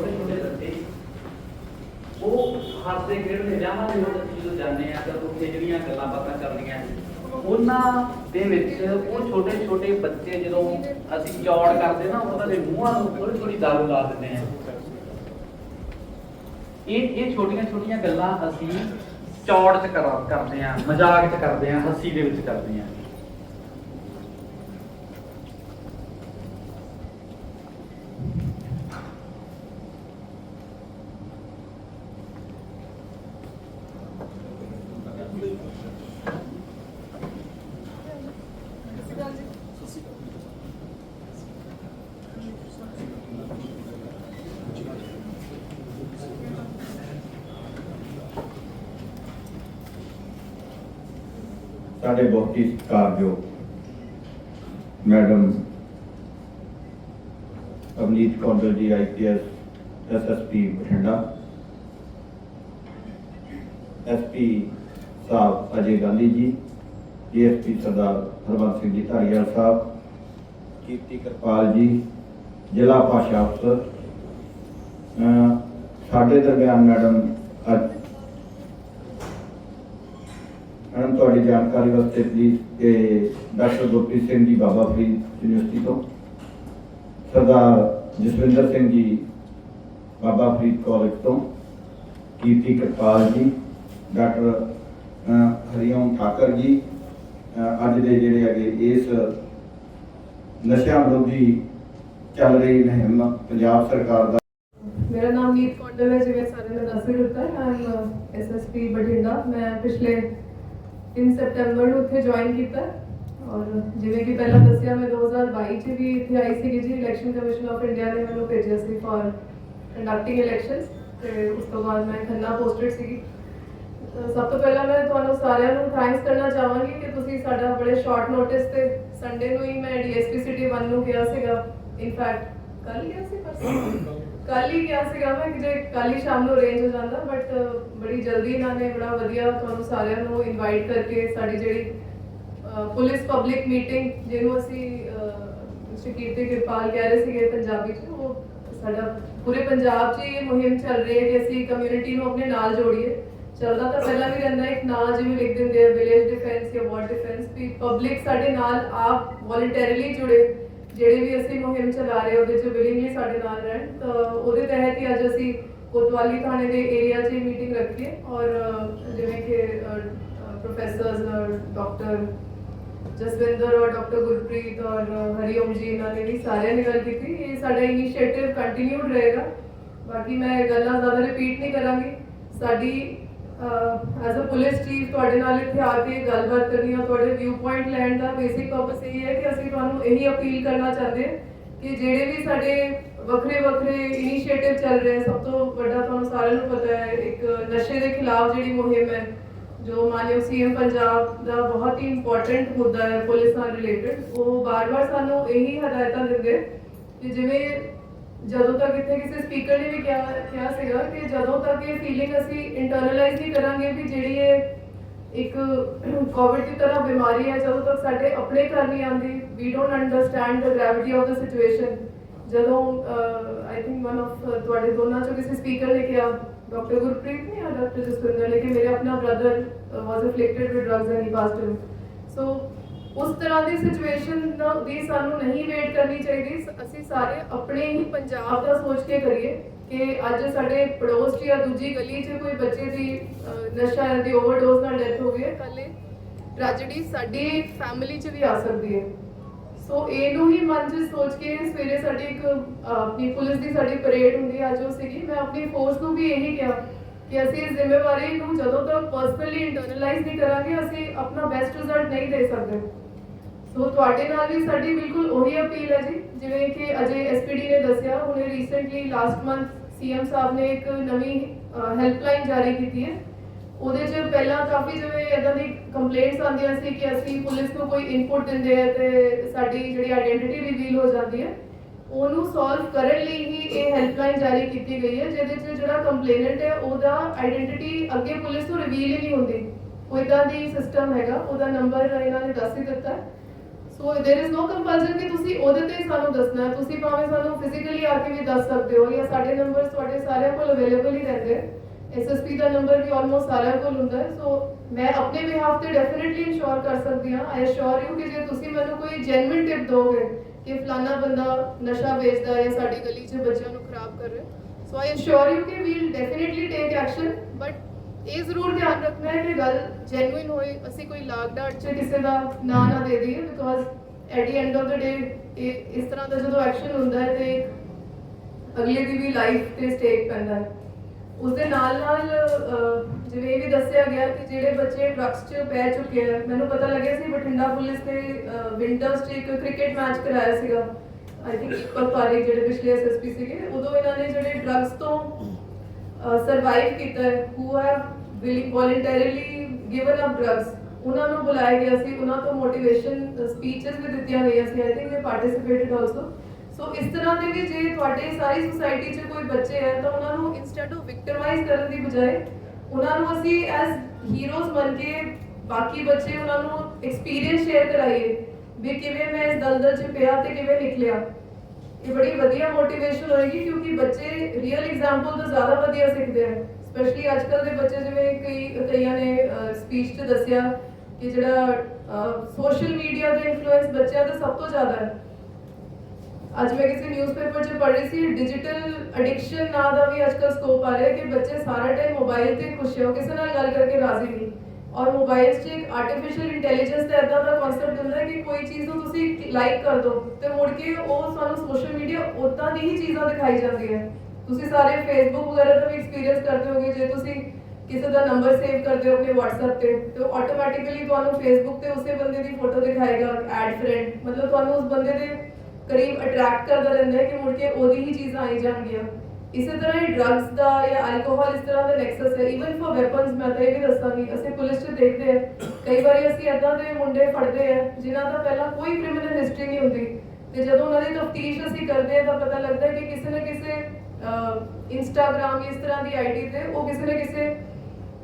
ਛੋਟੇ ਛੋਟੇ ਬੱਚੇ ਉਹ ਹੱਸਦੇ ਖੇਡਦੇ ਵਿਆਹਾਂ ਦੇ ਵਿੱਚ ਜਦੋਂ ਜਾਂਦੇ ਆ ਤਾਂ ਉੱਥੇ ਜਿਹੜੀਆਂ ਗੱਲਾਂ ਬਾਤਾਂ ਕਰਨੀਆਂ ਉਹਨਾਂ ਦੇ ਵਿੱਚ ਉਹ ਛੋਟੇ ਛੋਟੇ ਬੱਚੇ ਜਦੋਂ ਅਸੀਂ ਚੌੜ ਕਰਦੇ ਨਾ, ਉਹਨਾਂ ਦੇ ਮੂੰਹਾਂ ਨੂੰ ਥੋੜੀ ਥੋੜੀ ਦਾਰੂ ਲਾ ਦਿੰਦੇ ਆ। ਇਹ ਇਹ ਛੋਟੀਆਂ ਛੋਟੀਆਂ ਗੱਲਾਂ ਅਸੀਂ ਚੌੜ ਚ ਕਰਦੇ ਆ, ਮਜ਼ਾਕ ਚ ਕਰਦੇ ਆ, ਹੱਸੀ ਦੇ ਵਿੱਚ ਕਰਦੇ ਆ। ਸਾਡੇ ਬਹੁਤ ਹੀ ਸਤਿਕਾਰਯੋਗ madam Avneet Kondal ji IPS SSP Bathinda SP ਸਾਹਿਬ ਅਜੇ ਗਾਂਧੀ ਜੀ ਡੀਐਸਪੀ ਸਰਦਾਰ ਹਰਬੰਸ ਸਿੰਘ ਜੀ ਧਾਰੀਵਾਲ ਸਾਹਿਬ ਕੀਰਤੀ ਕਿਰਪਾਲ ਜੀ ਜ਼ਿਲ੍ਹਾ ਭਾਸ਼ਾ ਅਫਸਰ ਅਹ ਸਾਡੇ ਦਰਮਿਆਨ ਮੈਡਮ ਅੱਜ ਤੁਹਾਡੀ ਜਾਣਕਾਰੀ ਵਾਸਤੇ ਪਲੀਜ਼ ਕਿ ਡਾਕਟਰ ਗੁਰਪ੍ਰੀਤ ਸਿੰਘ ਜੀ ਬਾਬਾ ਫਰੀਦ ਯੂਨੀਵਰਸਿਟੀ ਤੋਂ, ਸਰਦਾਰ ਜਸਵਿੰਦਰ ਸਿੰਘ ਜੀ ਬਾਬਾ ਫਰੀਦ ਕਾਲਜ ਤੋਂ ਕੀਰਤੀ ਕਿਰਪਾਲ ਜੀ ਡਾਕਟਰ ਹਰੀਓਮ ਠਾਕਰ ਜੀ ਅੱਜ ਦੇ ਜਿਹੜੇ ਹੈਗੇ ਇਸ ਨਸ਼ਿਆਂ ਵਿਰੋਧੀ ਚੱਲ ਰਹੀ ਮੁਹਿੰਮ ਪੰਜਾਬ ਸਰਕਾਰ ਦਾ। ਮੇਰਾ ਨਾਮ ਨੀਤ ਕੌਂਡਲ ਹੈ, ਜਿਵੇਂ ਸਾਰਿਆਂ ਨੇ ਦੱਸ ਹੀ ਦਿੱਤਾ, ਮੈਂ ਐਸਐਸਪੀ ਬਠਿੰਡਾ, ਮੈਂ ਪਿਛਲੇ 3 ਸਤੰਬਰ ਨੂੰ ਇੱਥੇ ਜੁਆਇਨ ਕੀਤਾ। ਔਰ ਜਿਵੇਂ ਕਿ ਪਹਿਲਾਂ ਦੱਸਿਆ, ਮੈਂ 2022 ਚ ਵੀ ਇੱਥੇ ਆਈ ਸੀ ਜੀ ਇਲੈਕਸ਼ਨ ਕਮਿਸ਼ਨ ਆਫ ਇੰਡੀਆ ਨੇ ਮੈਨੂੰ ਭੇਜਿਆ ਸੀ ਫॉर ਕੰਡਕਟਿੰਗ ਇਲੈਕਸ਼ਨਸ ਤੇ ਉਸ ਤੋਂ ਬਾਅਦ ਮੈਂ ਖੰਨਾ ਪੋਸਟਡ ਸੀਗੀ। ਸਭ ਤੋਂ ਪਹਿਲਾਂ ਮੈਂ ਤੁਹਾਨੂੰ ਸਾਰਿਆਂ ਨੂੰ ਥੈਂਕਸ ਕਰਨਾ ਚਾਹਾਂਗੀ ਕਿ ਤੁਸੀਂ ਸਾਡਾ ਬੜੇ ਸ਼ਾਰਟ ਨੋਟਿਸ ਤੇ ਸੰਡੇ ਨੂੰ ਹੀ ਮੈਂ ਡੀਐਸਪੀ ਸਿਟੀ 1 ਨੂੰ ਗਿਆ ਸੀਗਾ। ਇਨਫੈਕਟ ਕੱਲ ਗਿਆ ਸੀ ਪਰਸੋਂ? ਕੱਲ ਹੀ ਗਿਆ ਸੀਗਾ ਮੈਂ ਕਿ ਕੱਲ ਹੀ ਸ਼ਾਮ ਨੂੰ ਅਰੇਂਜ ਹੋ ਜਾਂਦਾ ਬਟ ਬੜੀ ਜਲਦੀ ਇਹਨਾਂ ਨੇ ਬੜਾ ਵਧੀਆ ਤੁਹਾਨੂੰ ਸਾਰਿਆਂ ਨੂੰ ਇਨਵਾਈਟ ਕਰਕੇ ਸਾਡੀ ਜਿਹੜੀ ਪੁਲਿਸ ਪਬਲਿਕ ਮੀਟਿੰਗ ਜਿਹਨੂੰ ਅਸੀਂ ਮਿਸਟਰ ਕੀਰਤੀ ਕਿਰਪਾਲ ਕਹਿ ਰਹੇ ਸੀਗੇ ਪੰਜਾਬੀ ਚ, ਉਹ ਸਾਡਾ ਪੂਰੇ ਪੰਜਾਬ 'ਚ ਇਹ ਮੁਹਿੰਮ ਚੱਲ ਰਹੀ ਹੈ ਕਿ ਅਸੀਂ ਕਮਿਊਨਿਟੀ ਨੂੰ ਆਪਣੇ ਨਾਲ ਜੋੜੀਏ। ਚੱਲਦਾ ਤਾਂ ਪਹਿਲਾਂ ਵੀ ਰਹਿੰਦਾ, ਇੱਕ ਨਾਂ ਜਿਵੇਂ ਲਿਖ ਦਿੰਦੇ ਆ ਵਿਲੇਜ ਡਿਫੈਂਸ ਜਾਂ ਵਾਰਡ ਡਿਫੈਂਸ ਵੀ ਪਬਲਿਕ ਸਾਡੇ ਨਾਲ ਆਪ ਵੋਲੰਟਰੀਲੀ ਜੁੜੇ। ਜਿਹੜੇ ਵੀ ਅਸੀਂ ਮੁਹਿੰਮ ਚਲਾ ਰਹੇ ਉਹਦੇ ਚ ਵਿਲਿੰਗਲੀ ਸਾਡੇ ਨਾਲ ਰਹਿਣ, ਤਾਂ ਉਹਦੇ ਤਹਿਤ ਹੀ ਅੱਜ ਅਸੀਂ ਕੋਤਵਾਲੀ ਥਾਣੇ ਦੇ ਏਰੀਆ 'ਚ ਮੀਟਿੰਗ ਰੱਖੀ ਹੈ ਔਰ ਜਿਵੇਂ ਕਿ ਪ੍ਰੋਫੈਸਰਸ ਡਾਕਟਰ ਜਸਵਿੰਦਰ ਔਰ ਡਾਕਟਰ ਗੁਰਪ੍ਰੀਤ ਔਰ ਹਰੀਓਮ ਜੀ ਇਹਨਾਂ ਨੇ ਵੀ ਸਾਰਿਆਂ ਨੇ ਗੱਲ ਕੀਤੀ, ਇਹ ਸਾਡਾ ਇਨੀਸ਼ੀਏਟਿਵ ਕੰਟੀਨਿਊਡ ਰਹੇਗਾ। ਬਾਕੀ ਮੈਂ ਗੱਲਾਂ ਜ਼ਿਆਦਾ ਰਿਪੀਟ ਨਹੀਂ ਕਰਾਂਗੀ। ਸਾਡੀ ਐਜ਼ ਅ ਪੁਲਿਸ ਚੀਫ ਤੁਹਾਡੇ ਨਾਲ ਇੱਥੇ ਆ ਕੇ ਗੱਲਬਾਤ ਕਰਨੀ ਆ, ਤੁਹਾਡੇ ਵਿਊ ਪੁਆਇੰਟ ਲੈਣ ਦਾ ਬੇਸਿਕ ਪਰਪਸ ਇਹ ਹੈ ਕਿ ਅਸੀਂ ਤੁਹਾਨੂੰ ਇਹੀ ਅਪੀਲ ਕਰਨਾ ਚਾਹੁੰਦੇ ਕਿ ਜਿਹੜੇ ਵੀ ਸਾਡੇ ਵੱਖਰੇ ਵੱਖਰੇ ਇਨੀਸ਼ੀਏਟਿਵ ਚੱਲ ਰਹੇ ਸਭ ਤੋਂ ਵੱਡਾ ਤੁਹਾਨੂੰ ਸਾਰਿਆਂ ਨੂੰ ਪਤਾ ਹੈ, ਇੱਕ ਨਸ਼ੇ ਦੇ ਖਿਲਾਫ ਜਿਹੜੀ ਮੁਹਿੰਮ ਹੈ, ਜੋ ਮਾਨਯੋਗ ਸੀਐਮ ਪੰਜਾਬ ਦਾ ਬਹੁਤ ਹੀ ਇੰਪੋਰਟੈਂਟ ਮੁੱਦਾ ਹੈ, ਪੁਲਿਸ ਨਾਲ ਰਿਲੇਟਡ ਉਹ ਬਾਰ-ਬਾਰ ਸਾਨੂੰ ਇਹੀ ਹਦਾਇਤਾਂ ਦਿੰਦੇ ਕਿ ਜਿਵੇਂ ਜਦੋਂ ਤੱਕ ਇੱਥੇ ਕਿਸੇ ਸਪੀਕਰ ਨੇ ਵੀ ਕਿਹਾ ਕਿਹਾ ਸੀਗਾ ਕਿ ਜਦੋਂ ਤੱਕ ਇਹ ਫੀਲਿੰਗ ਅਸੀਂ ਇੰਟਰਨਲਾਈਜ਼ ਨਹੀਂ ਕਰਾਂਗੇ ਵੀ ਜਿਹੜੀ ਇਹ ਇੱਕ ਕੋਵਿਡ ਦੀ ਤਰ੍ਹਾਂ ਬਿਮਾਰੀ ਹੈ, ਜਦੋਂ ਤੱਕ ਸਾਡੇ ਆਪਣੇ ਘਰ ਨਹੀਂ ਆਉਂਦੀ we don't understand the gravity of the situation ਜਦੋਂ ਆਈ ਥਿੰਕ ਵਨ ਆਫ ਤੁਹਾਡੇ ਦੋਨਾਂ ਚੋਂ ਕਿਸੇ ਸਪੀਕਰ ਨੇ ਕਿਹਾ ਡਾਕਟਰ ਗੁਰਪ੍ਰੀਤ ਨੇ ਜਾਂ ਡਾਕਟਰ ਜਸਵਿੰਦਰ ਨੇ, ਕਿ ਮੇਰੇ ਆਪਣਾ brother was afflicted with drugs and he passed so ਉਸ ਤਰ੍ਹਾਂ ਦੀ ਸਿਚੁਏਸ਼ਨ ਦੀ ਸਾਨੂੰ ਨਹੀਂ ਵੇਟ ਕਰਨੀ ਚਾਹੀਦੀ। ਅਸੀਂ ਸਾਰੇ ਆਪਣੇ ਹੀ ਪੰਜਾਬ ਦਾ ਸੋਚ ਕੇ ਕਰੀਏ ਕਿ ਅੱਜ ਸਾਡੇ ਪੜੋਸ 'ਚ ਜਾਂ ਦੂਜੀ ਗਲੀ 'ਚ ਕੋਈ ਬੱਚੇ ਦੀ ਨਸ਼ਾ ਦੀ ਓਵਰਡੋਜ਼ ਨਾਲ ਡੈਥ ਹੋ ਗਈ ਹੈ। ਕੱਲ ਟ੍ਰੈਜੇਡੀ ਸਾਡੀ ਫੈਮਿਲੀ 'ਚ ਵੀ ਆ ਸਕਦੀ ਹੈ। ਸੋ ਇਹਨੂੰ ਹੀ ਮਨ 'ਚ ਸੋਚ ਕੇ ਸਵੇਰੇ ਸਾਡੀ ਇੱਕ ਆਪਣੀ ਪੁਲਿਸ ਦੀ ਸਾਡੀ ਪਰੇਡ ਹੁੰਦੀ ਹੈ ਅੱਜ ਉਹ ਸੀਗੀ। ਮੈਂ ਆਪਣੀ ਫੋਰਸ ਨੂੰ ਵੀ ਇਹੀ ਕਿਹਾ ਕਿ ਅਸੀਂ ਇਸ ਜ਼ਿੰਮੇਵਾਰੀ ਨੂੰ ਜਦੋਂ ਤੱਕ ਪਰਸਨਲੀ ਇੰਟਰਨਲਾਈਜ਼ ਨਹੀਂ ਕਰਾਂਗੇ, ਅਸੀਂ ਆਪਣਾ ਬੈਸਟ ਰਿਜ਼ਲਟ ਨਹੀਂ ਦੇ ਸਕਦੇ। ਸੋ ਤੁਹਾਡੇ ਨਾਲ ਵੀ ਸਾਡੀ ਬਿਲਕੁਲ ਉਹੀ ਅਪੀਲ ਹੈ ਜੀ। ਜਿਵੇਂ ਕਿ ਅਜੇ ਐਸਪੀਡੀ ਨੇ ਦੱਸਿਆ, ਹੁਣੇ ਰੀਸੈਂਟਲੀ ਲਾਸਟ ਮੰਥ ਸੀਐਮ ਸਾਹਿਬ ਨੇ ਇੱਕ ਨਵੀਂ ਹੈਲਪਲਾਈਨ ਜਾਰੀ ਕੀਤੀ ਹੈ। ਉਹਦੇ 'ਚ ਪਹਿਲਾਂ ਕਾਫੀ ਜਿਵੇਂ ਇਦਾਂ ਦੀ ਕੰਪਲੇਂਟਸ ਆਉਂਦੀਆਂ ਸੀ ਕਿ ਅਸੀਂ ਪੁਲਿਸ ਨੂੰ ਕੋਈ ਇਨਪੁਟ ਦਿੰਦੇ ਆ ਤੇ ਸਾਡੀ ਜਿਹੜੀ ਆਇਡੈਂਟੀਟੀ ਰਿਵੀਲ ਹੋ ਜਾਂਦੀ ਹੈ। ਉਹਨੂੰ ਸੋਲਵ ਕਰਨ ਲਈ ਹੀ ਇਹ ਹੈਲਪਲਾਈਨ ਜਾਰੀ ਕੀਤੀ ਗਈ ਹੈ ਜਿਹਦੇ 'ਚ ਜਿਹੜਾ ਕੰਪਲੇਨੈਂਟ ਹੈ ਉਹਦਾ ਆਇਡੈਂਟੀਟੀ ਅੱਗੇ ਪੁਲਿਸ ਨੂੰ ਰਿਵੀਲ ਹੀ ਨਹੀਂ ਹੁੰਦੀ ਕੋਈ ਇਦਾਂ ਦੀ ਸਿਸਟਮ ਹੈਗਾ ਉਹਦਾ ਨੰਬਰ ਇਹਨਾਂ ਨੇ ਦੱਸ ਹੀ ਦਿੱਤਾ ਹੈ। So there is no compulsion ਕਿ ਤੁਸੀਂ ਉਹਦੇ ਤੇ ਹੀ ਸਾਨੂੰ ਦੱਸਣਾ ਹੈ ਤੁਸੀਂ ਭਾਵੇਂ ਸਾਨੂੰ ਫਿਜ਼ੀਕਲੀ ਆ ਕੇ ਵੀ ਦੱਸ ਸਕਦੇ ਹੋ ਜਾਂ ਸਾਡੇ ਨੰਬਰ ਤੁਹਾਡੇ ਸਾਰਿਆਂ ਕੋਲ ਅਵੇਲੇਬਲ ਹੀ ਰਹਿੰਦੇ ਐਸਐਸਪੀ ਦਾ ਨੰਬਰ ਵੀ ਆਲਮੋਸਟ ਸਾਰਿਆਂ ਕੋਲ ਹੁੰਦਾ ਹੈ ਸੋ ਮੈਂ ਆਪਣੇ ਬਿਹਾਫ ਤੇ ਡੈਫੀਨਿਟਲੀ ਇਨਸ਼ੋਰ ਕਰ ਸਕਦੀ ਹਾਂ ਆਈ ਅਸ਼ੋਰ ਯੂ ਕਿ ਜੇ ਤੁਸੀਂ ਮੈਨੂੰ ਕੋਈ ਜੈਨੂਇਨ ਟਿਪ ਦੋਗੇ ਕਿ ਫਲਾਣਾ ਬੰਦਾ ਨਸ਼ਾ ਵੇਚਦਾ ਹੈ ਜਾਂ ਸਾਡੀ ਗਲੀ 'ਚ ਬੱਚਿਆਂ ਨੂੰ ਖਰਾਬ ਕਰ ਰਿਹਾ। ਸੋ ਆਈ ਅਸ਼ੋਰ ਯੂ ਕਿ we'll definitely take action but ਇਹ ਜ਼ਰੂਰ ਧਿਆਨ ਰੱਖਣਾ ਹੈ ਕਿ ਗੱਲ ਜੈਨੂਇਨ ਹੋਏ, ਅਸੀਂ ਕੋਈ ਲਾਗ ਡਾਟ 'ਚ ਕਿਸੇ ਦਾ ਨਾਂ ਨਾ ਦੇ ਦਈਏ because at the end of the day ਇਸ ਤਰ੍ਹਾਂ ਦਾ ਜਦੋਂ ਐਕਸ਼ਨ ਹੁੰਦਾ ਹੈ ਤੇ ਅਗਲੇ ਦੀ ਵੀ ਲਾਈਫ ਤੇ ਸਟੇਕ ਪੈਂਦਾ ਹੈ। ਉਸ ਦੇ ਨਾਲ ਨਾਲ ਅਹ, ਜਿਵੇਂ ਇਹ ਵੀ ਦੱਸਿਆ ਗਿਆ ਕਿ ਜਿਹੜੇ ਬੱਚੇ ਡਰੱਗਸ 'ਚ ਪੈ ਚੁੱਕੇ ਆ ਮੈਨੂੰ ਪਤਾ ਲੱਗਿਆ ਸੀ ਬਠਿੰਡਾ ਪੁਲਿਸ ਨੇ ਵਿੰਟਰਸ 'ਚ ਇੱਕ ਕ੍ਰਿਕਟ ਮੈਚ ਕਰਾਇਆ ਸੀਗਾ। ਆਈ ਥਿੰਕ ਇਕਬਲ ਪਾਰੀ ਜਿਹੜੇ ਪਿਛਲੇ ਐਸਐਸਪੀ ਸੀਗੇ ਉਦੋਂ ਇਹਨਾਂ ਨੇ ਜਿਹੜੇ ਡਰੱਗਸ ਤੋਂ ਸਰਵਾਈਵ ਕੀਤਾ ਹੈ who have willing voluntarily given up drugs ਉਹਨਾਂ ਨੂੰ ਬੁਲਾਇਆ ਗਿਆ ਸੀ ਉਹਨਾਂ ਤੋਂ ਮੋਟੀਵੇਸ਼ਨ ਸਪੀਚਸ ਵੀ ਦਿੱਤੀਆਂ ਗਈਆਂ ਸੀ ਆਈ ਥਿੰਕ ਦੇ ਪਾਰਟਿਸਿਪੇਟਡ ਆਲਸੋ ਸੋ ਇਸ ਤਰ੍ਹਾਂ ਦੇ ਵੀ ਜੇ ਤੁਹਾਡੇ ਸਾਰੀ ਸੁਸਾਇਟੀ 'ਚ ਕੋਈ ਬੱਚੇ ਹੈ, ਤਾਂ ਉਹਨਾਂ ਨੂੰ ਇਨਸਟੈਡ ਆਫ ਵਿਕਟਮਾਈਜ਼ ਕਰਨ ਦੀ ਬਜਾਏ ਉਹਨਾਂ ਨੂੰ ਅਸੀਂ ਐਸ ਹੀਰੋਜ਼ ਬਣ ਕੇ ਬਾਕੀ ਬੱਚੇ ਉਹਨਾਂ ਨੂੰ ਐਕਸਪੀਰੀਅੰਸ ਸ਼ੇਅਰ ਕਰਾਈਏ ਵੀ ਕਿਵੇਂ ਮੈਂ ਇਸ ਦਲਦਲ 'ਚ ਪਿਆ ਤੇ ਕਿਵੇਂ ਨਿਕਲਿਆ। ਇਹ ਬੜੀ ਵਧੀਆ ਮੋਟੀਵੇਸ਼ਨ ਹੋਏਗੀ ਕਿਉਂਕਿ ਬੱਚੇ ਰੀਅਲ ਐਗਜ਼ਾਮਪਲ ਤੋਂ ਜ਼ਿਆਦਾ ਵਧੀਆ ਸਿੱਖਦੇ ਆ। ਸਪੈਸ਼ਲੀ ਅੱਜਕੱਲ ਦੇ ਬੱਚੇ ਜਿਵੇਂ ਕਈ ਕਈਆਂ ਨੇ ਸਪੀਚ 'ਚ ਦੱਸਿਆ ਕਿ ਜਿਹੜਾ ਸੋਸ਼ਲ ਮੀਡੀਆ ਦਾ ਇਨਫਲੂਐਂਸ ਬੱਚਿਆਂ ਤੇ ਸਭ ਤੋਂ ਜ਼ਿਆਦਾ ਹੈ। ਅੱਜ ਮੈਂ ਕਿਸੇ ਨਿਊਜ਼ਪੇਪਰ 'ਚ ਪੜ੍ਹ ਰਹੀ ਸੀ ਡਿਜੀਟਲ ਐਡਿਕਸ਼ਨ ਨਾਂ ਦਾ ਵੀ ਅੱਜਕੱਲ ਸਕੋਪ ਆ ਰਿਹਾ ਕਿ ਬੱਚੇ ਸਾਰਾ ਟਾਈਮ ਮੋਬਾਈਲ ਤੇ ਖੁਸ਼ ਹੋ ਕਿਸੇ ਨਾਲ ਗੱਲ ਕਰਕੇ ਰਾਜ਼ੀ ਨਹੀਂ। ਔਰ ਮੋਬਾਈਲ 'ਚ ਇੱਕ ਆਰਟੀਫੀਸ਼ੀਅਲ ਇੰਟੈਲੀਜੈਂਸ ਦਾ ਇਦਾਂ ਦਾ ਕਨਸੈਪਟ ਹੁੰਦਾ ਹੈ ਕਿ ਕੋਈ ਚੀਜ਼ ਨੂੰ ਤੁਸੀਂ ਲਾਈਕ ਕਰ ਦਿਓ ਤੇ ਮੁੜ ਕੇ ਉਹ ਸਾਨੂੰ ਸੋਸ਼ਲ ਮੀਡੀਆ ਉਦਾਂ ਦੀ ਹੀ ਚੀਜ਼ਾਂ ਦਿਖਾਈ ਜਾਂਦੀ ਹੈ। ਤੁਸੀਂ ਸਾਰੇ ਫੇਸਬੁੱਕ ਵਗੈਰਾ ਦਾ ਵੀ ਐਕਸਪੀਰੀਅੰਸ ਕਰਦੇ ਹੋਗੇ, ਜੇ ਤੁਸੀਂ ਕਿਸੇ ਦਾ ਨੰਬਰ ਸੇਵ ਕਰਦੇ ਹੋ ਆਪਣੇ WhatsApp ਤੇ ਤੇ ਉਹ ਆਟੋਮੈਟਿਕਲੀ ਤੁਹਾਨੂੰ Facebook ਤੇ ਉਸੇ ਬੰਦੇ ਦੀ ਫੋਟੋ ਦਿਖਾਏਗਾ ਐਡ ਫਰੈਂਡ ਮਤਲਬ ਤੁਹਾਨੂੰ ਉਸ ਬੰਦੇ ਦੇ ਕਰੀਬ ਅਟਰੈਕਟ ਕਰਦਾ ਰਹਿੰਦਾ ਹੈ ਕਿ ਮੁੜ ਕੇ ਉਹਦੀ ਹੀ ਚੀਜ਼ਾਂ ਆਈ ਜਾਣਗੀਆਂ। ਇਸੇ ਤਰ੍ਹਾਂ ਹੀ ਡਰੱਗਸ ਦਾ ਜਾਂ ਐਲਕੋਹਲ ਇਸ ਤਰ੍ਹਾਂ ਦਾ ਨੈਕਸਸ ਹੈ। ਇਵਨ ਫॉर ਵੈਪਨਸ ਮੈਂ ਤਾਂ ਇਹ ਵੀ ਦੱਸਾਂਗੀ, ਅਸੀਂ ਪੁਲਿਸ 'ਚ ਦੇਖਦੇ ਆ ਕਈ ਵਾਰੀ ਅਸੀਂ ਇਦਾਂ ਦੇ ਮੁੰਡੇ ਫੜਦੇ ਆ ਜਿਨ੍ਹਾਂ ਦਾ ਪਹਿਲਾਂ ਕੋਈ ਕ੍ਰਿਮੀਨਲ ਹਿਸਟਰੀ ਨਹੀਂ ਹੁੰਦੀ। ਤੇ ਜਦੋਂ ਉਹਨਾਂ ਦੀ ਤਫਤੀਸ਼ ਅਸੀਂ ਕਰਦੇ ਆ ਤਾਂ ਪਤਾ ਲੱਗਦਾ ਕਿ ਕਿਸੇ ਨਾ ਕਿਸੇ ਇੰਸਟਾਗ੍ਰam ਇਸ ਤਰ੍ਹਾਂ ਦੀ ਆਈਡੀ ਤੇ ਉਹ ਕਿਸੇ ਨਾ ਕਿਸੇ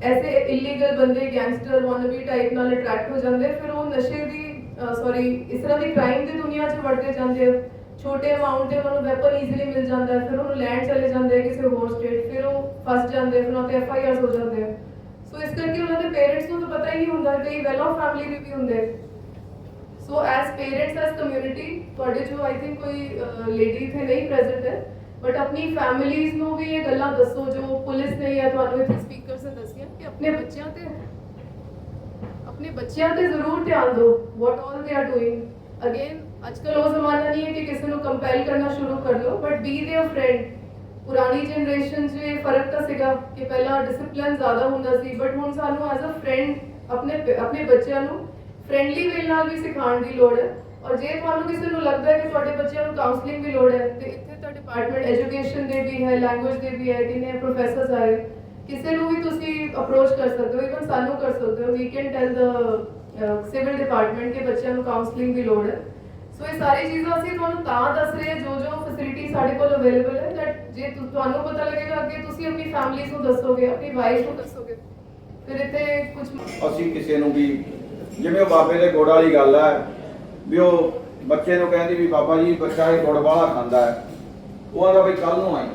ਐਸੇ ਇਲੀਗਲ ਬੰਦੇ ਗੈਂਗਸਟਰ ਵਾਨਬੀ ਟਾਈਪ ਨਾਲ ਅਟਰੈਕਟ ਹੋ ਜਾਂਦੇ। ਫਿਰ ਉਹ ਨਸ਼ੇ ਦੀ ਸੌਰੀ ਇਸ ਤਰ੍ਹਾਂ ਦੀ ਕ੍ਰਾਈਮ ਦੀ ਦੁਨੀਆ 'ਚ ਵੜਦੇ ਜਾਂਦੇ ਆ ਛੋਟੇ ਅਮਾਉਂਟ ਤੇ ਉਹਨਾਂ ਨੂੰ ਵੈਪਨ ਈਜ਼ੀਲੀ ਮਿਲ ਜਾਂਦਾ ਹੈ। ਫਿਰ ਉਹਨੂੰ ਲੈਂਡ ਚਲੇ ਜਾਂਦੇ ਆ ਕਿਸੇ ਹੋਰ ਸਟੇਟ ਫਿਰ ਉਹ ਫਸ ਜਾਂਦੇ, ਫਿਰ ਉਹਨਾਂ ਤੇ ਐਫ ਆਈ ਆਰਸ ਹੋ ਜਾਂਦੇ ਆ ਸੋ ਇਸ ਕਰਕੇ ਉਹਨਾਂ ਦੇ ਪੇਰੈਂਟਸ ਨੂੰ ਤਾਂ ਪਤਾ ਹੀ ਨਹੀਂ ਹੁੰਦਾ ਕਈ ਵੈਲ ਆਫ ਫੈਮਿਲੀ ਦੇ ਵੀ ਹੁੰਦੇ so as parents as community ਤੁਹਾਡੇ ਜੋ ਆਈ ਥਿੰਕ ਕੋਈ ਲੇਡੀ ਇੱਥੇ ਨਹੀਂ ਪ੍ਰੈਜ਼ੈਂਟ ਹੈ ਬਟ ਆਪਣੀ ਫੈਮਿਲੀਜ਼ ਨੂੰ ਵੀ ਇਹ ਗੱਲਾਂ ਦੱਸੋ, ਜੋ ਪੁਲਿਸ ਨੇ ਜਾਂ ਤੁਹਾਨੂੰ ਇੱਥੇ ਸਪੀਕਰਸ ਨੇ ਦੱਸੀਆਂ ਕਿ ਆਪਣੇ ਬੱਚਿਆਂ ਤੇ ਆਪਣੇ ਬੱਚਿਆਂ ਤੇ ਜ਼ਰੂਰ ਧਿਆਨ ਦਿਓ ਵਾਟ ਆਲ ਦੇ ਆਰ ਡੂਇੰਗ ਅਗੇਨ ਅੱਜਕੱਲ ਉਹ ਜ਼ਮਾਨਾ ਨਹੀਂ ਹੈ ਕਿ ਕਿਸੇ ਨੂੰ ਕੰਪੈਲ ਕਰਨਾ ਸ਼ੁਰੂ ਕਰ ਲਓ ਬਟ ਬੀ देयर ਫਰੈਂਡ ਪੁਰਾਣੀ ਜਨਰੇਸ਼ਨ 'ਚ ਇਹ ਫਰਕ ਤਾਂ ਸੀਗਾ ਕਿ ਪਹਿਲਾਂ ਡਿਸਪਲਿਨ ਜ਼ਿਆਦਾ ਹੁੰਦਾ ਸੀ ਬਟ ਹੁਣ ਸਾਨੂੰ ਐਜ਼ ਅ ਫਰੈਂਡ ਆਪਣੇ ਪ- ਆਪਣੇ ਬੱਚਿਆਂ ਨੂੰ ਫ੍ਰੈਂਡਲੀ ਵੇ ਨਾਲ ਵੀ ਸਿਖਾਉਣ ਦੀ ਲੋੜ ਹੈ ਔਰ ਜੇ ਤੁਹਾਨੂੰ ਕਿਸੇ ਨੂੰ ਲੱਗਦਾ ਹੈ ਕਿ ਤੁਹਾਡੇ ਬੱਚਿਆਂ ਨੂੰ ਕਾਉਂਸਲਿੰਗ ਦੀ ਲੋੜ ਹੈ ਤੇ ਇੱਥੇ ਤਾਂ ਡਿਪਾਰਟਮੈਂਟ ਐਜੂਕੇਸ਼ਨ ਦੇ ਵੀ ਹੈ ਲੈਂਗੁਏਜ ਦੇ ਵੀ ਹੈ ਕਿਨੇ ਪ੍ਰੋਫੈਸਰਸ ਆਏ ਕਿਸੇ ਨੂੰ ਵੀ ਤੁਸੀਂ ਅਪਰੋਚ ਕਰ ਸਕਦੇ ਹੋ ਇਵਨ ਸਾਨੂੰ ਕਰ ਸਕਦੇ ਹੋ we can tell the civil department ਕੇ ਬੱਚਿਆਂ ਨੂੰ ਕਾਉਂਸਲਿੰਗ ਦੀ ਲੋੜ ਹੈ। ਸੋ ਇਹ ਸਾਰੀ ਚੀਜ਼ਾਂ ਅਸੀਂ ਤੁਹਾਨੂੰ ਤਾਂ ਦੱਸ ਰਹੇ ਹਾਂ, ਜੋ ਜੋ ਫੈਸਿਲਿਟੀ ਸਾਡੇ ਕੋਲ ਅਵੇਲੇਬਲ ਹੈ, that ਜੇ ਤੁ- ਤੁਹਾਨੂੰ ਪਤਾ ਲੱਗੇਗਾ ਅੱਗੇ ਤੁਸੀਂ ਆਪਣੀ ਫੈਮਿਲੀਜ਼ ਨੂੰ ਦੱਸੋਗੇ, ਆਪਣੀ ਵਾਈਫ ਨੂੰ ਦੱਸੋਗੇ, ਫਿਰ ਇੱਥੇ ਕੁਝ ਅਸੀਂ ਕਿਸੇ ਨੂੰ ਵੀ, ਜਿਵੇਂ ਉਹ ਬਾਬੇ ਦੇ ਗੁੜ ਵਾਲੀ ਗੱਲ ਹੈ, ਵੀ ਉਹ ਬੱਚੇ ਨੂੰ ਕਹਿੰਦੀ ਵੀ ਬਾਬਾ ਜੀ ਬੱਚਾ ਇਹ ਗੁੜ ਵਾਲਾ ਖਾਂਦਾ ਹੈ, ਉਹ ਆਂਦਾ ਵੀ ਕੱਲ ਨੂੰ ਆਈ।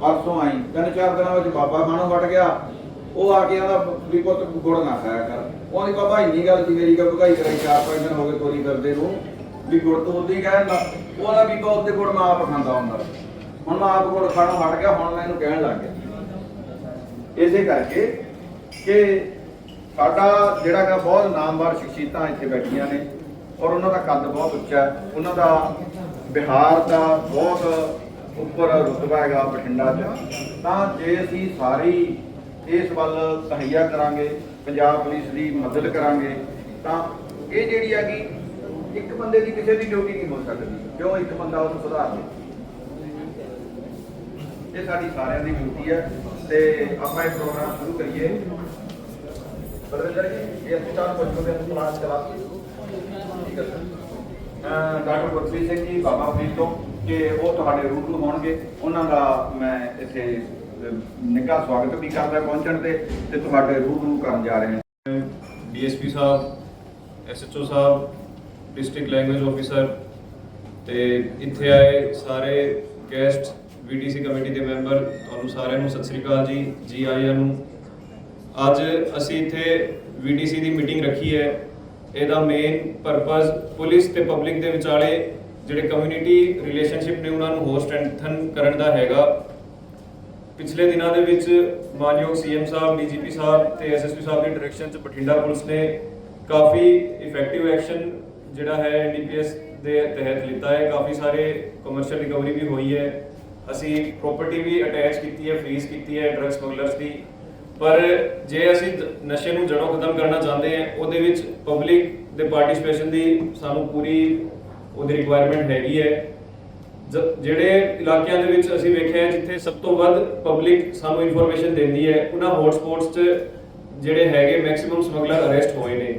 ਪਰਸੋਂ ਆਈ। ਤਿੰਨ ਚਾਰ ਦਿਨਾਂ ਵਿੱਚ ਬਾਬਾ ਖਾਣੋਂ ਹਟ ਗਿਆ। ਉਹ ਆ ਕੇ ਆਂਦਾ ਵੀ ਪੁੱਤ ਗੁੜ ਨਾ ਖਾਇਆ ਕਰ। ਉਹ ਬਾਬਾ ਇੰਨੀ ਗੱਲ ਸੀ ਮੇਰੀ ਗੱਲ ਭਗਾਈ ਕਰਾਈ, ਚਾਰ ਪੰਜ ਦਿਨ ਹੋ ਗਏ ਤੋਰੀ ਫਿਰਦੇ ਨੂੰ, ਵੀ ਗੁੜ ਤੋਂ ਉਦੋਂ ਕਹਿੰਦਾ ਉਹ ਆਂਦਾ ਉੱਤੇ ਗੁੜ ਮੈਂ ਆਪ ਖਾਂਦਾ ਹੁੰਦਾ। ਹੁਣ ਮੈਂ ਆਪ ਗੁੜ ਖਾਣੋਂ ਹਟ ਗਿਆ, ਹੁਣ ਮੈਂ ਇਹਨੂੰ ਕਹਿਣ ਲੱਗ ਗਿਆ। ਇਸੇ ਕਰਕੇ ਕਿ ਸਾਡਾ ਜਿਹੜਾ ਕਿ ਬਹੁਤ ਨਾਮਵਰ ਸ਼ਖਸੀਅਤਾਂ ਇੱਥੇ ਬੈਠੀਆਂ ਨੇ ਔਰ ਉਹਨਾਂ ਦਾ ਕੱਦ ਬਹੁਤ ਉੱਚਾ ਹੈ। ਉਹਨਾਂ ਦਾ ਬਿਹਾਰ ਦਾ ਬਹੁਤ ਉੱਪਰ ਰੁਤਬਾ ਹੈਗਾ ਬਠਿੰਡਾ 'ਚ, ਤਾਂ ਜੇ ਅਸੀਂ ਸਾਰੀ ਇਸ ਵੱਲ ਤਹਈਆ ਕਰਾਂਗੇ, ਪੰਜਾਬ ਪੁਲਿਸ ਦੀ ਮਦਦ ਕਰਾਂਗੇ, ਤਾਂ ਇਹ ਜਿਹੜੀ ਹੈਗੀ ਇੱਕ ਬੰਦੇ ਦੀ ਕਿਸੇ ਦੀ ਡਿਊਟੀ ਨਹੀਂ ਹੋ ਸਕਦੀ, ਕਿਉਂ ਇੱਕ ਬੰਦਾ ਉਹਨੂੰ ਸੁਧਾਰ ਦੇ ਇਹ ਸਾਡੀ ਸਾਰਿਆਂ ਦੀ ਡਿਊਟੀ ਹੈ ਤੇ ਆਪਾਂ ਇਹ ਪ੍ਰੋਗਰਾਮ ਸ਼ੁਰੂ ਕਰੀਏ। ਬਲਵਿੰਦਰ ਜੀ, ਇਹ ਅਸੀਂ ਤਾਂ ਕੁਝ ਕੁ ਦਿਨ ਕਲਾਸ ਠੀਕ ਹੈ ਡਾਕਟਰ ਗੁਰਪ੍ਰੀਤ ਸਿੰਘ ਜੀ, ਬਾਬਾ ਫਰੀਦ ਤੋਂ। ਕਿ ਉਹ ਤੁਹਾਡੇ ਰੂਬਰੂ ਹੋਣਗੇ ਉਹਨਾਂ ਦਾ ਮੈਂ ਇੱਥੇ ਨਿੱਘਾ ਸਵਾਗਤ ਵੀ ਕਰਦਾ ਪਹੁੰਚਣ ਤੇ ਤੇ ਤੁਹਾਡੇ ਰੂਬਰੂ ਕਰਨ ਜਾ ਰਹੇ ਹਾਂ। ਡੀਐਸਪੀ ਸਾਹਿਬ, ਐਸਐਚਓ ਸਾਹਿਬ, ਡਿਸਟ੍ਰਿਕਟ ਲੈਂਗੁਏਜ ਆਫੀਸਰ ਤੇ ਇੱਥੇ ਆਏ ਸਾਰੇ ਗੈਸਟ ਵੀਡੀਸੀ ਕਮੇਟੀ ਦੇ ਮੈਂਬਰ, ਤੁਹਾਨੂੰ ਸਾਰਿਆਂ ਨੂੰ ਸਤਿ ਸ੍ਰੀ ਅਕਾਲ ਜੀ ਜੀ ਆਇਆਂ ਨੂੰ। ਅੱਜ ਅਸੀਂ ਇੱਥੇ ਵੀਡੀਸੀ ਦੀ ਮੀਟਿੰਗ ਰੱਖੀ ਹੈ। ਇਹਦਾ ਮੇਨ ਪਰਪਸ ਪੁਲਿਸ ਤੇ ਪਬਲਿਕ ਦੇ ਵਿਚਾਲੇ ਜਿਹੜੇ ਕਮਿਊਨਿਟੀ ਰਿਲੇਸ਼ਨਸ਼ਿਪ ਨੇ ਉਹਨਾਂ ਨੂੰ ਹੋਰ ਸਟਰੈਂਥਨ ਕਰਨ ਦਾ ਹੈਗਾ। ਪਿਛਲੇ ਦਿਨਾਂ ਦੇ ਵਿੱਚ ਮਾਨਯੋਗ ਸੀਐਮ ਸਾਹਿਬ ਡੀਜੀਪੀ ਸਾਹਿਬ ਤੇ ਐਸਐਸਪੀ ਸਾਹਿਬ ਦੀ ਡਾਇਰੈਕਸ਼ਨ ਚ ਬਠਿੰਡਾ ਪੁਲਿਸ ਨੇ ਕਾਫੀ ਇਫੈਕਟਿਵ ਐਕਸ਼ਨ ਜਿਹੜਾ ਹੈ ਐਨਡੀਪੀਐਸ ਦੇ ਤਹਿਤ ਲਿੱਤਾ ਹੈ। ਕਾਫੀ ਸਾਰੇ ਕਮਰਸ਼ੀਅਲ ਰਿਕਵਰੀ ਵੀ ਹੋਈ ਹੈ। ਅਸੀਂ ਪ੍ਰਾਪਰਟੀ ਵੀ ਅਟੈਚ ਕੀਤੀ ਹੈ ਫ੍ਰੀਜ਼ ਕੀਤੀ ਹੈ ਡਰੱਗ ਸਮਗਲਰਸ ਦੀ। ਪਰ ਜੇ ਅਸੀਂ ਨਸ਼ੇ ਨੂੰ ਜੜੋਂ ਖਤਮ ਕਰਨਾ ਚਾਹੁੰਦੇ ਹਾਂ, ਉਹਦੇ ਵਿੱਚ ਪਬਲਿਕ ਦੇ ਪਾਰਟਿਸਿਪੇਸ਼ਨ ਦੀ ਸਾਨੂੰ ਪੂਰੀ ਉਹਦੀ ਰਿਕੁਆਇਰਮੈਂਟ ਹੈਗੀ ਹੈ। ਜ- ਜਿਹੜੇ ਇਲਾਕਿਆਂ ਦੇ ਵਿੱਚ ਅਸੀਂ ਵੇਖਿਆ ਜਿੱਥੇ ਸਭ ਤੋਂ ਵੱਧ ਪਬਲਿਕ ਸਾਨੂੰ ਇਨਫੋਰਮੇਸ਼ਨ ਦਿੰਦੀ ਹੈ, ਉਹਨਾਂ ਹੌਟਸਪੌਟਸ 'ਚ ਜਿਹੜੇ ਹੈਗੇ ਮੈਕਸਿਮਮ ਸਮਗਲਰ ਅਰੈਸਟ ਹੋਏ ਨੇ।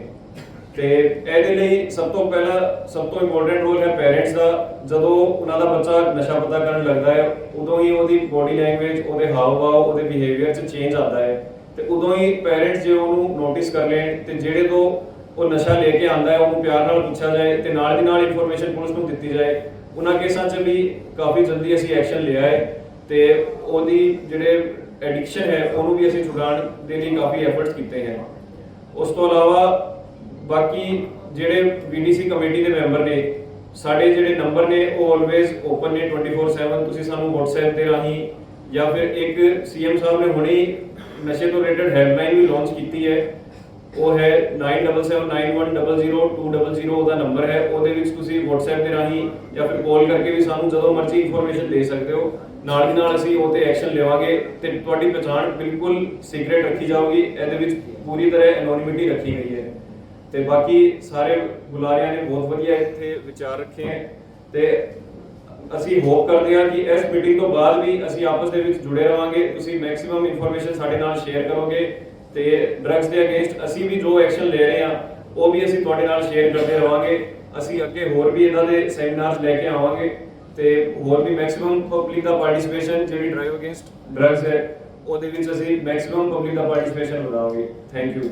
ਤੇ ਇਹਦੇ ਲਈ ਸਭ ਤੋਂ ਪਹਿਲਾ ਸਭ ਤੋਂ ਇੰਪੋਰਟੈਂਟ ਰੋਲ ਹੈ ਪੇਰੈਂਟਸ ਦਾ। ਜਦੋਂ ਉਹਨਾਂ ਦਾ ਬੱਚਾ ਨਸ਼ਾ ਪਤਾ ਕਰਨ ਲੱਗਦਾ ਹੈ, ਉਦੋਂ ਹੀ ਉਹਦੀ ਬੋਡੀ ਲੈਂਗੁਏਜ ਉਹਦੇ ਹਾਵ ਭਾਵ ਉਹਦੇ ਬਿਹੇਵੀਅਰ 'ਚ ਚੇਂਜ ਆਉਂਦਾ ਹੈ। ਤੇ ਉਦੋਂ ਹੀ ਪੇਰੈਂਟਸ ਜੇ ਉਹਨੂੰ ਨੋਟਿਸ ਕਰ ਲੈਣ, ਤੇ ਜਿਹੜੇ ਤੋਂ ਉਹ ਨਸ਼ਾ ਲੈ ਕੇ ਆਂਦਾ ਹੈ, ਉਹਨੂੰ ਪਿਆਰ ਨਾਲ ਪੁੱਛਿਆ ਜਾਏ ਤੇ ਨਾਲ ਦੀ ਨਾਲ ਇਨਫੋਰਮੇਸ਼ਨ ਪੁਲਿਸ ਨੂੰ ਦਿੱਤੀ ਜਾਏ। ਉਹਨਾਂ ਕੇਸਾਂ 'ਚ ਵੀ ਕਾਫੀ ਜਲਦੀ ਅਸੀਂ ਐਕਸ਼ਨ ਲਿਆ ਹੈ ਤੇ ਉਹਦੀ ਜਿਹੜੇ ਐਡਿਕਸ਼ਨ ਹੈ, ਉਹਨੂੰ ਵੀ ਅਸੀਂ ਛੁਡਾਉਣ ਦੇ ਲਈ ਕਾਫੀ ਐਫਰਟਸ ਕੀਤੇ ਹਨ ਉਸ ਤੋਂ ਇਲਾਵਾ ਬਾਕੀ ਜਿਹੜੇ ਵੀਡੀਸੀ ਕਮੇਟੀ ਦੇ ਮੈਂਬਰ ਨੇ, ਸਾਡੇ ਜਿਹੜੇ ਨੰਬਰ ਨੇ, ਉਹ ਆਲਵੇਜ਼ ਓਪਨ ਨੇ 24/7 ਤੁਸੀਂ ਸਾਨੂੰ WhatsApp ਤੇ ਰਾਹੀਂ ਜਾਂ ਫਿਰ ਇੱਕ ਸੀਐਮ ਸਾਹਿਬ ਨੇ ਹੁਣੇ ਨਸ਼ੇ ਤੋਂ ਰਿਲੇਟਡ ਹੈਲਪਲਾਈਨ ਵੀ ਲਾਂਚ ਕੀਤੀ ਹੈ। ਉਹ ਹੈ 9779100200 ਉਹਦਾ ਨੰਬਰ ਹੈ, ਉਹਦੇ ਵਿੱਚ ਤੁਸੀਂ WhatsApp ਦੇ ਰਾਹੀਂ ਜਾਂ ਫਿਰ ਕਾਲ ਕਰਕੇ ਵੀ ਸਾਨੂੰ ਜਦੋਂ ਮਰਜ਼ੀ ਇਨਫੋਰਮੇਸ਼ਨ ਦੇ ਸਕਦੇ ਹੋ। ਨਾਲ ਦੀ ਨਾਲ ਅਸੀਂ ਉਹ ਤੇ ਐਕਸ਼ਨ ਲਵਾਂਗੇ ਤੇ ਤੁਹਾਡੀ ਪਛਾਣ ਬਿਲਕੁਲ ਸੀਕ੍ਰੀਟ ਰੱਖੀ ਜਾਊਗੀ। ਇਹਦੇ ਵਿੱਚ ਪੂਰੀ ਤਰ੍ਹਾਂ ਐਨੋਨਿਮਿਟੀ ਰੱਖੀ ਗਈ ਹੈ। ਤੇ ਬਾਕੀ ਸਾਰੇ ਬੁਲਾਰਿਆਂ ਨੇ ਬਹੁਤ ਵਧੀਆ ਇੱਥੇ ਵਿਚਾਰ ਰੱਖੇ ਹੈ। ਤੇ ਅਸੀਂ ਹੋਪ ਕਰਦੇ ਹਾਂ ਕਿ ਇਸ ਮੀਟਿੰਗ ਤੋਂ ਬਾਅਦ ਵੀ ਅਸੀਂ ਆਪਸ ਦੇ ਵਿੱਚ ਜੁੜੇ ਰਵਾਂਗੇ ਤੁਸੀਂ ਮੈਕਸਿਮਮ ਇਨਫੋਰਮੇਸ਼ਨ ਸਾਡੇ ਨਾਲ ਸ਼ੇਅਰ ਕਰੋਗੇ। ਤੇ ਡਰੱਗਸ ਦੇ ਅਗੇਂਸਟ ਅਸੀਂ ਵੀ ਜੋ ਐਕਸ਼ਨ ਲੈ ਰਹੇ ਹਾਂ, ਉਹ ਵੀ ਅਸੀਂ ਤੁਹਾਡੇ ਨਾਲ ਸ਼ੇਅਰ ਕਰਦੇ ਰਵਾਂਗੇ। ਅਸੀਂ ਅੱਗੇ ਹੋਰ ਵੀ ਇਹਨਾਂ ਦੇ ਸੈਮੀਨਾਰਸ ਲੈ ਕੇ ਆਵਾਂਗੇ ਤੇ ਹੋਰ ਵੀ ਮੈਕਸਿਮਮ ਪਬਲਿਕ ਦਾ ਪਾਰਟਿਸਿਪੇਸ਼ਨ ਜਿਹੜੀ ਡਰਾਈਵ ਅਗੇਂਸਟ ਡਰੱਗਸ ਹੈ, ਉਹਦੇ ਵਿੱਚ ਅਸੀਂ ਮੈਕਸਿਮਮ ਪਬਲਿਕ ਦਾ ਪਾਰਟਿਸਿਪੇਸ਼ਨ ਵਧਾਵਾਂਗੇ। Thank you